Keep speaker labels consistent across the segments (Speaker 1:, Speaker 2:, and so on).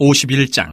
Speaker 1: 51장.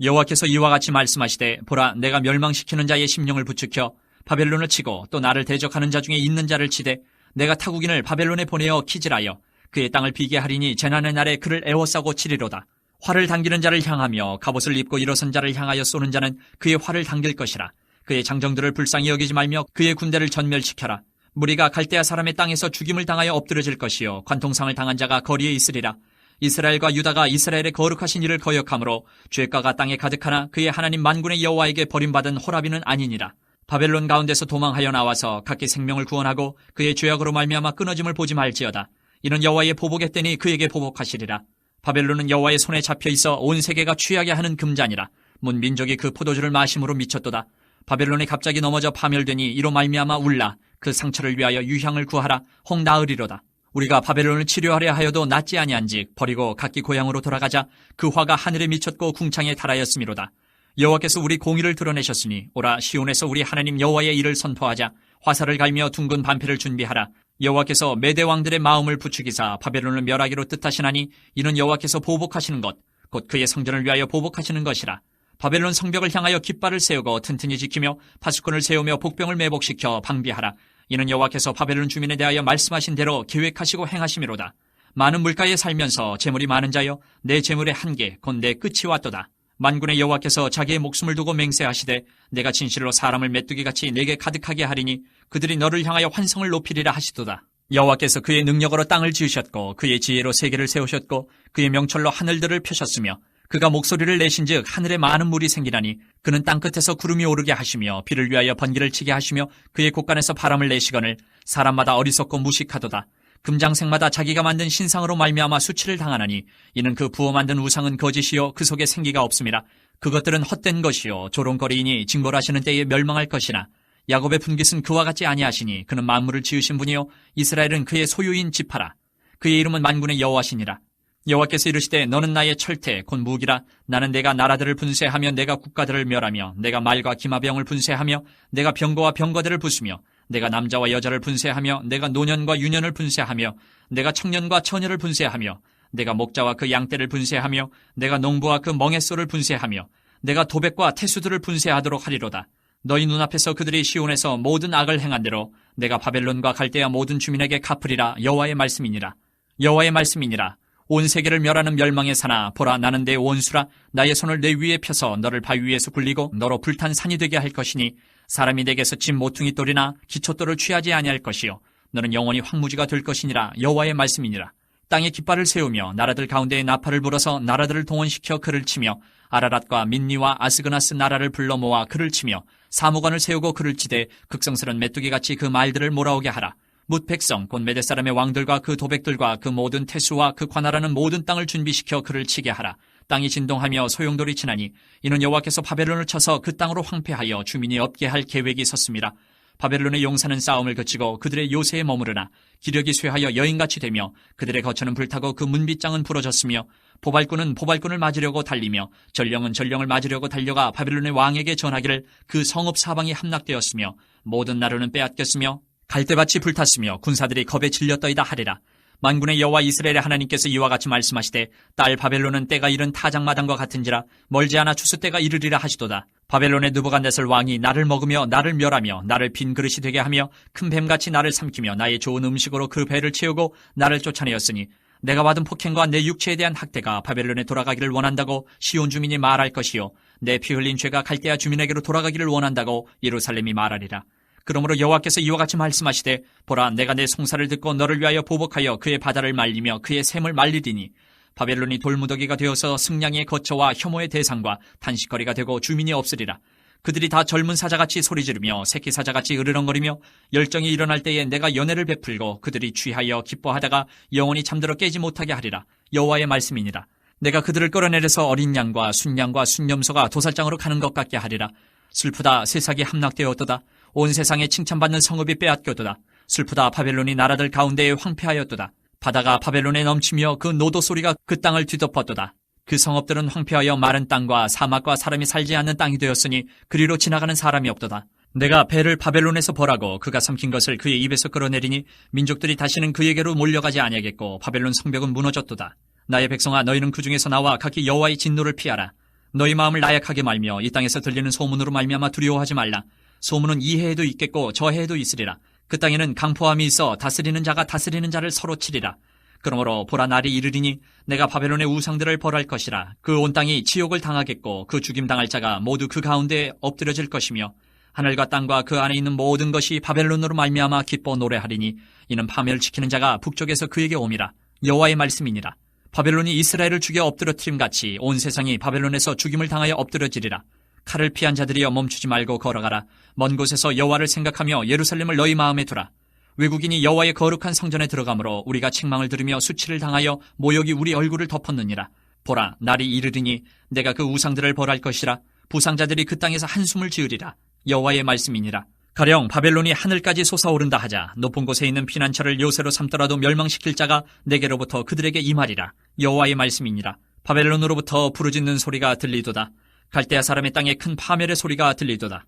Speaker 1: 여호와께서 이와 같이 말씀하시되 보라 내가 멸망시키는 자의 심령을 부추켜 바벨론을 치고 또 나를 대적하는 자 중에 있는 자를 치되 내가 타국인을 바벨론에 보내어 키질하여 그의 땅을 비게 하리니 재난의 날에 그를 애워싸고 치리로다. 활을 당기는 자를 향하며 갑옷을 입고 일어선 자를 향하여 쏘는 자는 그의 활을 당길 것이라. 그의 장정들을 불쌍히 여기지 말며 그의 군대를 전멸시켜라. 무리가 갈대아 사람의 땅에서 죽임을 당하여 엎드려질 것이요. 관통상을 당한 자가 거리에 있으리라 이스라엘과 유다가 이스라엘의 거룩하신 일을 거역함으로 죄가가 땅에 가득하나 그의 하나님 만군의 여호와에게 버림받은 호라비는 아니니라. 바벨론 가운데서 도망하여 나와서 각기 생명을 구원하고 그의 죄악으로 말미암아 끊어짐을 보지 말지어다. 이는 여호와의 보복의 때니 그에게 보복하시리라. 바벨론은 여호와의 손에 잡혀 있어 온 세계가 취하게 하는 금잔이라. 문 민족이 그 포도주를 마심으로 미쳤도다. 바벨론이 갑자기 넘어져 파멸되니 이로 말미암아 울라. 그 상처를 위하여 유향을 구하라. 혹 나으리로다. 우리가 바벨론을 치료하려 하여도 낫지 아니한즉 버리고 각기 고향으로 돌아가자 그 화가 하늘에 미쳤고 궁창에 달하였음이로다. 여호와께서 우리 공의를 드러내셨으니 오라 시온에서 우리 하나님 여호와의 일을 선포하자 화살을 갈며 둥근 반패를 준비하라. 여호와께서 메대 왕들의 마음을 부추기사 바벨론을 멸하기로 뜻하시나니 이는 여호와께서 보복하시는 것 곧 그의 성전을 위하여 보복하시는 것이라. 바벨론 성벽을 향하여 깃발을 세우고 튼튼히 지키며 파수꾼을 세우며 복병을 매복시켜 방비하라. 이는 여호와께서 바벨론 주민에 대하여 말씀하신 대로 계획하시고 행하심이로다. 많은 물가에 살면서 재물이 많은 자여 내 재물의 한계 곧 내 끝이 왔도다. 만군의 여호와께서 자기의 목숨을 두고 맹세하시되 내가 진실로 사람을 메뚜기같이 내게 가득하게 하리니 그들이 너를 향하여 환성을 높이리라 하시도다. 여호와께서 그의 능력으로 땅을 지으셨고 그의 지혜로 세계를 세우셨고 그의 명철로 하늘들을 펴셨으며 그가 목소리를 내신즉 하늘에 많은 물이 생기나니 그는 땅끝에서 구름이 오르게 하시며 비를 위하여 번개를 치게 하시며 그의 곳간에서 바람을 내시거늘 사람마다 어리석고 무식하도다. 금장색마다 자기가 만든 신상으로 말미암아 수치를 당하나니 이는 그 부어 만든 우상은 거짓이요 그 속에 생기가 없음이라 그것들은 헛된 것이요 조롱거리이니 징벌하시는 때에 멸망할 것이나 야곱의 분깃은 그와 같지 아니하시니 그는 만물을 지으신 분이요 이스라엘은 그의 소유인 지파라. 그의 이름은 만군의 여호와시니라 여호와께서 이르시되 너는 나의 철퇴 곧 무기라. 나는 내가 나라들을 분쇄하며 내가 국가들을 멸하며 내가 말과 기마병을 분쇄하며 내가 병거와 병거들을 부수며 내가 남자와 여자를 분쇄하며 내가 노년과 유년을 분쇄하며 내가 청년과 처녀를 분쇄하며 내가 목자와 그 양떼를 분쇄하며 내가 농부와 그 멍에소를 분쇄하며 내가 도백과 태수들을 분쇄하도록 하리로다. 너희 눈앞에서 그들이 시온에서 모든 악을 행한 대로 내가 바벨론과 갈대아 모든 주민에게 갚으리라. 여호와의 말씀이니라. 여호와의 말씀이니라 온 세계를 멸하는 멸망의 사나 보라 나는 내 원수라. 나의 손을 내 위에 펴서 너를 바위 위에서 굴리고 너로 불탄 산이 되게 할 것이니 사람이 내게서 집 모퉁이 돌이나 기초돌을 취하지 아니할 것이요. 너는 영원히 황무지가 될 것이니라. 여호와의 말씀이니라. 땅에 깃발을 세우며 나라들 가운데에 나팔을 불어서 나라들을 동원시켜 그를 치며 아라랏과 민니와 아스그나스 나라를 불러 모아 그를 치며 사무관을 세우고 그를 치되 극성스런 메뚜기같이 그 말들을 몰아오게 하라 뭇 백성 곧 메대 사람의 왕들과 그 도백들과 그 모든 태수와 그 관할하는 모든 땅을 준비시켜 그를 치게 하라. 땅이 진동하며 소용돌이 치나니 이는 여호와께서 바벨론을 쳐서 그 땅으로 황폐하여 주민이 없게 할 계획이 섰습니다. 바벨론의 용사는 싸움을 그치고 그들의 요새에 머무르나 기력이 쇠하여 여인같이 되며 그들의 거처는 불타고 그 문빗장은 부러졌으며 보발꾼은 보발꾼을 맞으려고 달리며 전령은 전령을 맞으려고 달려가 바벨론의 왕에게 전하기를 그 성읍 사방이 함락되었으며 모든 나루는 빼앗겼으며 갈대밭이 불탔으며 군사들이 겁에 질렸더이다 하리라. 만군의 여호와 이스라엘의 하나님께서 이와 같이 말씀하시되 딸 바벨론은 때가 이른 타작마당과 같은지라 멀지 않아 추수 때가 이르리라 하시도다. 바벨론의 느부갓네살 왕이 나를 먹으며 나를 멸하며 나를 빈 그릇이 되게 하며 큰 뱀같이 나를 삼키며 나의 좋은 음식으로 그 배를 채우고 나를 쫓아내었으니 내가 받은 폭행과 내 육체에 대한 학대가 바벨론에 돌아가기를 원한다고 시온 주민이 말할 것이요 내 피 흘린 죄가 갈대아 주민에게로 돌아가기를 원한다고 예루살렘이 말하리라. 그러므로 여호와께서 이와 같이 말씀하시되 보라 내가 내 송사를 듣고 너를 위하여 보복하여 그의 바다를 말리며 그의 샘을 말리리니 바벨론이 돌무더기가 되어서 승량의 거처와 혐오의 대상과 단식거리가 되고 주민이 없으리라. 그들이 다 젊은 사자같이 소리 지르며 새끼 사자같이 으르렁거리며 열정이 일어날 때에 내가 연애를 베풀고 그들이 취하여 기뻐하다가 영원히 잠들어 깨지 못하게 하리라. 여호와의 말씀이니라. 내가 그들을 끌어내려서 어린 양과 순양과 순념소가 도살장으로 가는 것 같게 하리라. 슬프다 세상이 함락되었도다 온 세상에 칭찬받는 성읍이 빼앗겨도다. 슬프다 바벨론이 나라들 가운데에 황폐하였도다. 바다가 바벨론에 넘치며 그 노도 소리가 그 땅을 뒤덮었도다. 그 성읍들은 황폐하여 마른 땅과 사막과 사람이 살지 않는 땅이 되었으니 그리로 지나가는 사람이 없도다. 내가 배를 바벨론에서 벌하고 그가 삼킨 것을 그의 입에서 끌어내리니 민족들이 다시는 그에게로 몰려가지 아니하겠고 바벨론 성벽은 무너졌도다. 나의 백성아 너희는 그 중에서 나와 각기 여호와의 진노를 피하라. 너희 마음을 나약하게 말며 이 땅에서 들리는 소문으로 말미암아 두려워하지 말라. 소문은 이 해에도 있겠고 저 해에도 있으리라. 그 땅에는 강포함이 있어 다스리는 자가 다스리는 자를 서로 치리라. 그러므로 보라 날이 이르리니 내가 바벨론의 우상들을 벌할 것이라. 그 온 땅이 지옥을 당하겠고 그 죽임 당할 자가 모두 그 가운데에 엎드려질 것이며 하늘과 땅과 그 안에 있는 모든 것이 바벨론으로 말미암아 기뻐 노래하리니 이는 파멸시키는 자가 북쪽에서 그에게 옴이라. 여호와의 말씀이니라. 바벨론이 이스라엘을 죽여 엎드러뜨림 같이 온 세상이 바벨론에서 죽임을 당하여 엎드려지리라. 칼을 피한 자들이여 멈추지 말고 걸어가라. 먼 곳에서 여호와를 생각하며 예루살렘을 너희 마음에 두라. 외국인이 여호와의 거룩한 성전에 들어가므로 우리가 책망을 들으며 수치를 당하여 모욕이 우리 얼굴을 덮었느니라. 보라, 날이 이르리니 내가 그 우상들을 벌할 것이라. 부상자들이 그 땅에서 한숨을 지으리라. 여호와의 말씀이니라. 가령 바벨론이 하늘까지 솟아오른다 하자 높은 곳에 있는 피난처를 요새로 삼더라도 멸망시킬 자가 내게로부터 그들에게 임하리라. 여호와의 말씀이니라. 바벨론으로부터 부르짖는 소리가 들리도다. 갈대아 사람의 땅에 큰 파멸의 소리가 들리도다.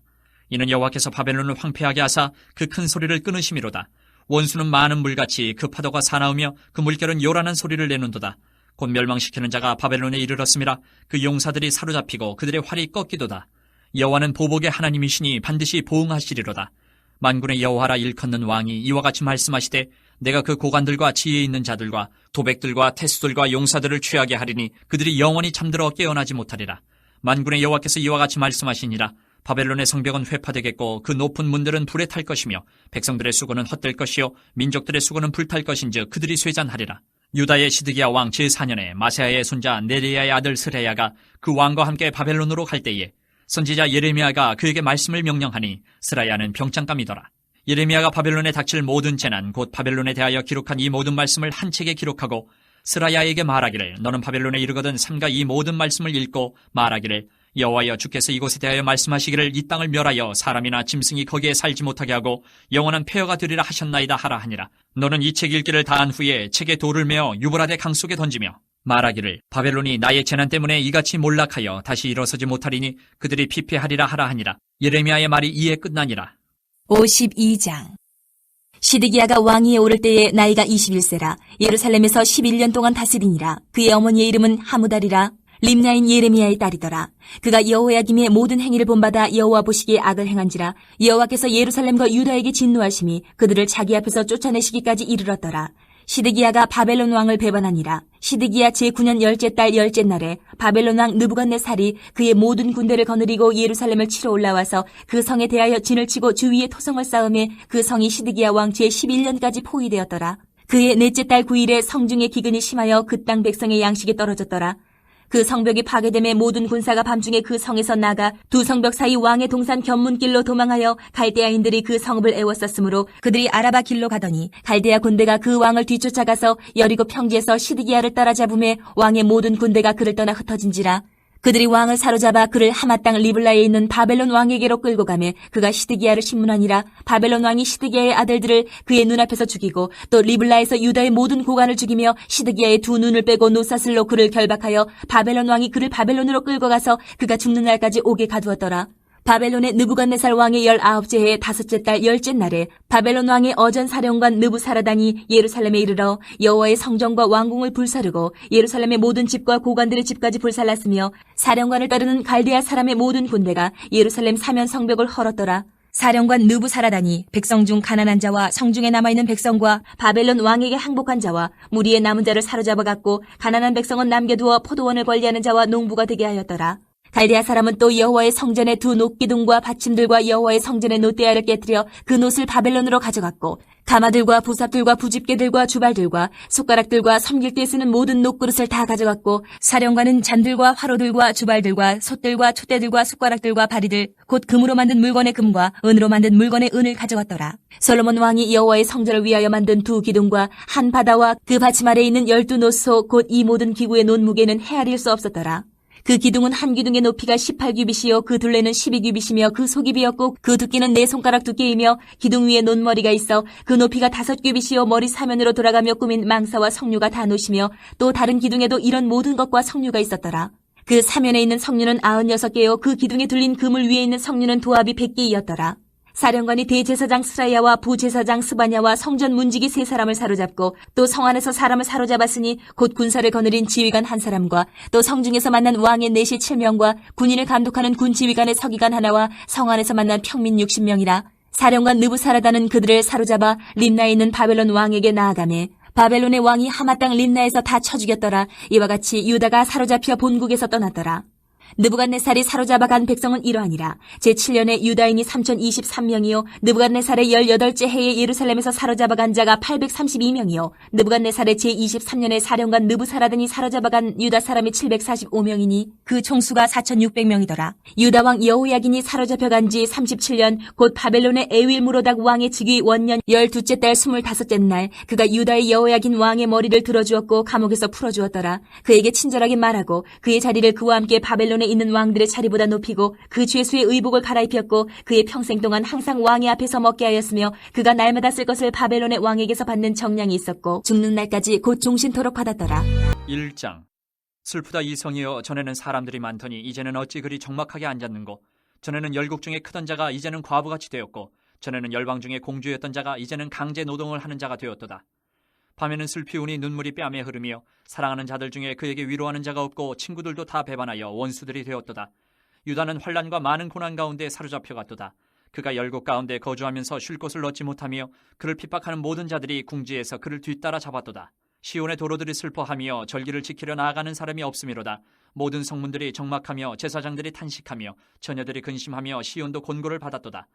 Speaker 1: 이는 여호와께서 바벨론을 황폐하게 하사 그 큰 소리를 끊으심이로다. 원수는 많은 물같이 그 파도가 사나우며 그 물결은 요란한 소리를 내는도다. 곧 멸망시키는 자가 바벨론에 이르렀음이라 그 용사들이 사로잡히고 그들의 활이 꺾이도다. 여호와는 보복의 하나님이시니 반드시 보응하시리로다. 만군의 여호와라 일컫는 왕이 이와 같이 말씀하시되 내가 그 고관들과 지혜 있는 자들과 도백들과 태수들과 용사들을 취하게 하리니 그들이 영원히 잠들어 깨어나지 못하리라. 만군의 여호와께서 이와 같이 말씀하시니라. 바벨론의 성벽은 회파되겠고 그 높은 문들은 불에 탈 것이며 백성들의 수고는 헛될 것이요 민족들의 수고는 불탈 것인즉 그들이 쇠잔하리라. 유다의 시드기야 왕 제4년에 마세아의 손자 네리야의 아들 스레야가 그 왕과 함께 바벨론으로 갈 때에 선지자 예레미야가 그에게 말씀을 명령하니 스라야는 병장감이더라. 예레미야가 바벨론에 닥칠 모든 재난 곧 바벨론에 대하여 기록한 이 모든 말씀을 한 책에 기록하고 스라야에게 말하기를 너는 바벨론에 이르거든 삼가 이 모든 말씀을 읽고 말하기를 여호와여 주께서 이곳에 대하여 말씀하시기를 이 땅을 멸하여 사람이나 짐승이 거기에 살지 못하게 하고 영원한 폐허가 되리라 하셨나이다 하라 하니라. 너는 이 책 읽기를 다한 후에 책에 돌을 메어 유브라데 강 속에 던지며 말하기를 바벨론이 나의 재난 때문에 이같이 몰락하여 다시 일어서지 못하리니 그들이 피폐하리라 하라 하니라. 예레미야의 말이 이에 끝나니라.
Speaker 2: 52장 시드기야가 왕위에 오를 때에 나이가 21세라. 예루살렘에서 11년 동안 다스리니라. 그의 어머니의 이름은 하무달이라. 림나인 예레미야의 딸이더라. 그가 여호야김의 모든 행위를 본받아 여호와 보시기에 악을 행한지라. 여호와께서 예루살렘과 유다에게 진노하심이 그들을 자기 앞에서 쫓아내시기까지 이르렀더라 시드기야가 바벨론 왕을 배반하니라. 시드기야 제9년 열째 달 열째 날에 바벨론 왕 느부갓네살이 그의 모든 군대를 거느리고 예루살렘을 치러 올라와서 그 성에 대하여 진을 치고 주위에 토성을 쌓음에 그 성이 시드기야 왕 제11년까지 포위되었더라. 그의 넷째 달 9일에 성중의 기근이 심하여 그 땅 백성의 양식이 떨어졌더라. 그 성벽이 파괴됨에 모든 군사가 밤중에 그 성에서 나가 두 성벽 사이 왕의 동산 견문길로 도망하여 갈대아인들이 그 성읍을 애워쌌으므로 그들이 아라바 길로 가더니 갈대아 군대가 그 왕을 뒤쫓아가서 여리고 평지에서 시드기야를 따라잡음에 왕의 모든 군대가 그를 떠나 흩어진지라 그들이 왕을 사로잡아 그를 하마 땅 리블라에 있는 바벨론 왕에게로 끌고 가매 그가 시드기야를 신문하니라 바벨론 왕이 시드기야의 아들들을 그의 눈앞에서 죽이고 또 리블라에서 유다의 모든 고관을 죽이며 시드기야의 두 눈을 빼고 노사슬로 그를 결박하여 바벨론 왕이 그를 바벨론으로 끌고 가서 그가 죽는 날까지 옥에 가두었더라. 바벨론의 느부갓네살 왕의 열아홉째 해 다섯째 달 열째 날에 바벨론 왕의 어전 사령관 느부사라단이 예루살렘에 이르러 여호와의 성전과 왕궁을 불사르고 예루살렘의 모든 집과 고관들의 집까지 불살랐으며 사령관을 따르는 갈대아 사람의 모든 군대가 예루살렘 사면 성벽을 헐었더라. 사령관 느부사라단이 백성 중 가난한 자와 성중에 남아있는 백성과 바벨론 왕에게 항복한 자와 무리의 남은 자를 사로잡아 갔고 가난한 백성은 남겨두어 포도원을 관리하는 자와 농부가 되게 하였더라. 갈대아 사람은 또 여호와의 성전의 두 녹기둥과 받침들과 여호와의 성전의 노대야를 깨뜨려 그 노을 바벨론으로 가져갔고 가마들과 부삽들과 부집개들과 주발들과 숟가락들과 섬길 때 쓰는 모든 녹그릇을 다 가져갔고 사령관은 잔들과 화로들과 주발들과 솥들과 촛대들과 숟가락들과 바리들 곧 금으로 만든 물건의 금과 은으로 만든 물건의 은을 가져갔더라. 솔로몬 왕이 여호와의 성전을 위하여 만든 두 기둥과 한 바다와 그 받침 아래 있는 열두 노소 곧 이 모든 기구의 논 무게는 헤아릴 수 없었더라. 그 기둥은 한 기둥의 높이가 18규빗이요 그 둘레는 12규빗이며 그 속이 비었고 그 두께는 네 손가락 두께이며 기둥 위에 논머리가 있어 그 높이가 다섯 규빗이요 머리 사면으로 돌아가며 꾸민 망사와 석류가 다 놓이며 또 다른 기둥에도 이런 모든 것과 석류가 있었더라. 그 사면에 있는 석류는 아흔여섯 개요 그 기둥에 둘린 그물 위에 있는 석류는 도합이 백 개이었더라. 사령관이 대제사장 스라야와 부제사장 스바냐와 성전 문지기 세 사람을 사로잡고 또 성 안에서 사람을 사로잡았으니 곧 군사를 거느린 지휘관 한 사람과 또 성중에서 만난 왕의 내시 7명과 군인을 감독하는 군 지휘관의 서기관 하나와 성 안에서 만난 평민 60명이라 사령관 느부사라다는 그들을 사로잡아 림나에 있는 바벨론 왕에게 나아가매 바벨론의 왕이 하마 땅 림나에서 다 쳐 죽였더라. 이와 같이 유다가 사로잡혀 본국에서 떠났더라 느부갓네살이 사로잡아간 백성은 이러하니라. 제7년에 유다인이 3023명이요. 느부갓네살의 18째 해에 예루살렘에서 사로잡아간 자가 832명이요. 느부갓네살의 제23년에 사령관 느부사라든이 사로잡아간 유다 사람이 745명이니 그 총수가 4600명이더라. 유다 왕 여호야긴이 사로잡혀간 지 37년 곧 바벨론의 에윌무로닥 왕의 즉위 원년 12째 달 25째 날 그가 유다의 여호야긴 왕의 머리를 들어주었고 감옥에서 풀어주었더라. 그에게 친절하게 말하고 그의 자리를 그와 함께 바벨론 에 있는 왕들의 자리보다 높이고 그 죄수의 의복을 갈아입혔고 그의 평생 동안 항상 왕의 앞에서 먹게 하였으며 그가 날마다 쓸 것을 바벨론의 왕에게서 받는 정량이 있었고 죽는 날까지 곧 종신토록 받았더라.
Speaker 1: 1장 슬프다 이성이여 전에는 사람들이 많더니 이제는 어찌 그리 적막하게 앉았는고 전에는 열국 중에 크던 자가 이제는 과부같이 되었고 전에는 열방 중에 공주였던 자가 이제는 강제 노동을 하는 자가 되었도다. 밤에는 슬피 우니 눈물이 뺨에 흐르며 사랑하는 자들 중에 그에게 위로하는 자가 없고 친구들도 다 배반하여 원수들이 되었도다. 유다는 환란과 많은 고난 가운데 사로잡혀 갔도다. 그가 열국 가운데 거주하면서 쉴 곳을 얻지 못하며 그를 핍박하는 모든 자들이 궁지에서 그를 뒤따라 잡았도다. 시온의 도로들이 슬퍼하며 절기를 지키려 나아가는 사람이 없음이로다. 모든 성문들이 적막하며 제사장들이 탄식하며 처녀들이 근심하며 시온도 곤고를 받았도다.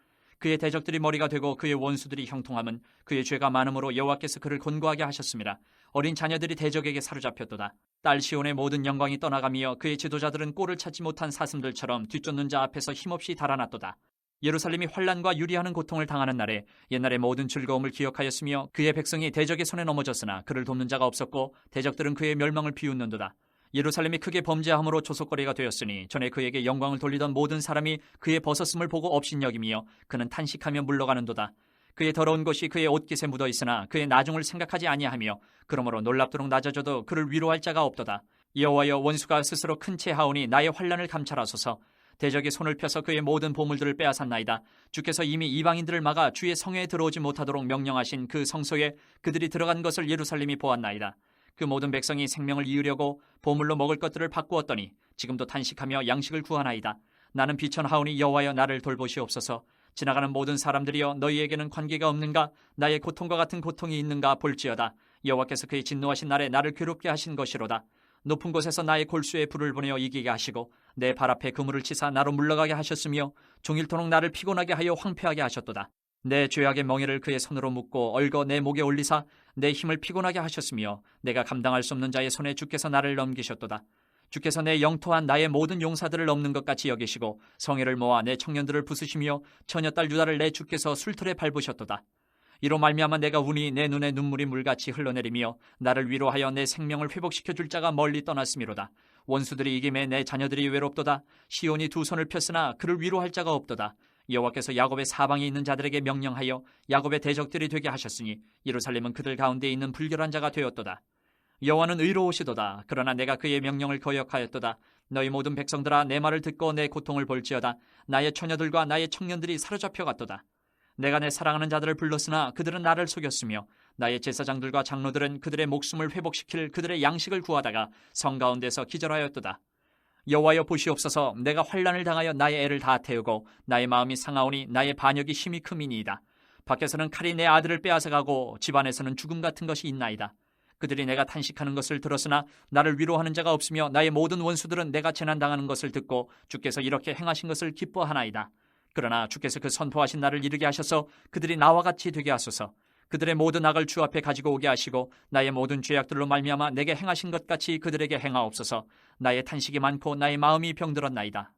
Speaker 1: 그의 대적들이 머리가 되고 그의 원수들이 형통함은 그의 죄가 많음으로 여호와께서 그를 곤고하게 하셨습니다. 어린 자녀들이 대적에게 사로잡혔도다. 딸 시온의 모든 영광이 떠나가며 그의 지도자들은 꼴을 찾지 못한 사슴들처럼 뒤쫓는 자 앞에서 힘없이 달아났도다. 예루살렘이 환란과 유리하는 고통을 당하는 날에 옛날의 모든 즐거움을 기억하였으며 그의 백성이 대적의 손에 넘어졌으나 그를 돕는 자가 없었고 대적들은 그의 멸망을 비웃는도다. 예루살렘이 크게 범죄함으로 조속거리가 되었으니 전에 그에게 영광을 돌리던 모든 사람이 그의 벗었음을 보고 업신여기며 그는 탄식하며 물러가는도다. 그의 더러운 것이 그의 옷깃에 묻어 있으나 그의 나중을 생각하지 아니하며 그러므로 놀랍도록 낮아져도 그를 위로할 자가 없도다. 여호와여 원수가 스스로 큰 채 하오니 나의 환란을 감찰하소서. 대적이 손을 펴서 그의 모든 보물들을 빼앗았나이다. 주께서 이미 이방인들을 막아 주의 성회에 들어오지 못하도록 명령하신 그 성소에 그들이 들어간 것을 예루살렘이 보았나이다. 그 모든 백성이 생명을 이으려고 보물로 먹을 것들을 바꾸었더니 지금도 탄식하며 양식을 구하나이다. 나는 비천하오니 여호와여 나를 돌보시옵소서. 지나가는 모든 사람들이여 너희에게는 관계가 없는가? 나의 고통과 같은 고통이 있는가 볼지어다. 여호와께서 그의 진노하신 날에 나를 괴롭게 하신 것이로다. 높은 곳에서 나의 골수에 불을 보내어 이기게 하시고 내 발 앞에 그물을 치사 나로 물러가게 하셨으며 종일토록 나를 피곤하게 하여 황폐하게 하셨도다. 내 죄악의 멍에를 그의 손으로 묶고 얽어 내 목에 올리사 내 힘을 피곤하게 하셨으며 내가 감당할 수 없는 자의 손에 주께서 나를 넘기셨도다. 주께서 내 영토한 나의 모든 용사들을 넘는 것 같이 여기시고 성회를 모아 내 청년들을 부수시며 처녀딸 유다를 내 주께서 술틀에 밟으셨도다. 이로 말미암아 내가 운이 내 눈에 눈물이 물같이 흘러내리며 나를 위로하여 내 생명을 회복시켜 줄 자가 멀리 떠났음이로다. 원수들이 이김에 내 자녀들이 외롭도다. 시온이 두 손을 폈으나 그를 위로할 자가 없도다. 여호와께서 야곱의 사방에 있는 자들에게 명령하여 야곱의 대적들이 되게 하셨으니 예루살렘은 그들 가운데 있는 불결한 자가 되었도다. 여호와는 의로우시도다. 그러나 내가 그의 명령을 거역하였도다. 너희 모든 백성들아 내 말을 듣고 내 고통을 볼지어다. 나의 처녀들과 나의 청년들이 사로잡혀 갔도다. 내가 내 사랑하는 자들을 불렀으나 그들은 나를 속였으며 나의 제사장들과 장로들은 그들의 목숨을 회복시킬 그들의 양식을 구하다가 성 가운데서 기절하였도다. 여호와여 보시옵소서 내가 환란을 당하여 나의 애를 다 태우고 나의 마음이 상하오니 나의 반역이 힘이 크미니이다. 밖에서는 칼이 내 아들을 빼앗아가고 집안에서는 죽음 같은 것이 있나이다. 그들이 내가 탄식하는 것을 들었으나 나를 위로하는 자가 없으며 나의 모든 원수들은 내가 재난 당하는 것을 듣고 주께서 이렇게 행하신 것을 기뻐하나이다. 그러나 주께서 그 선포하신 날을 이르게 하셔서 그들이 나와 같이 되게 하소서. 그들의 모든 악을 주 앞에 가지고 오게 하시고 나의 모든 죄악들로 말미암아 내게 행하신 것 같이 그들에게 행하옵소서. 나의 탄식이 많고 나의 마음이 병들었나이다.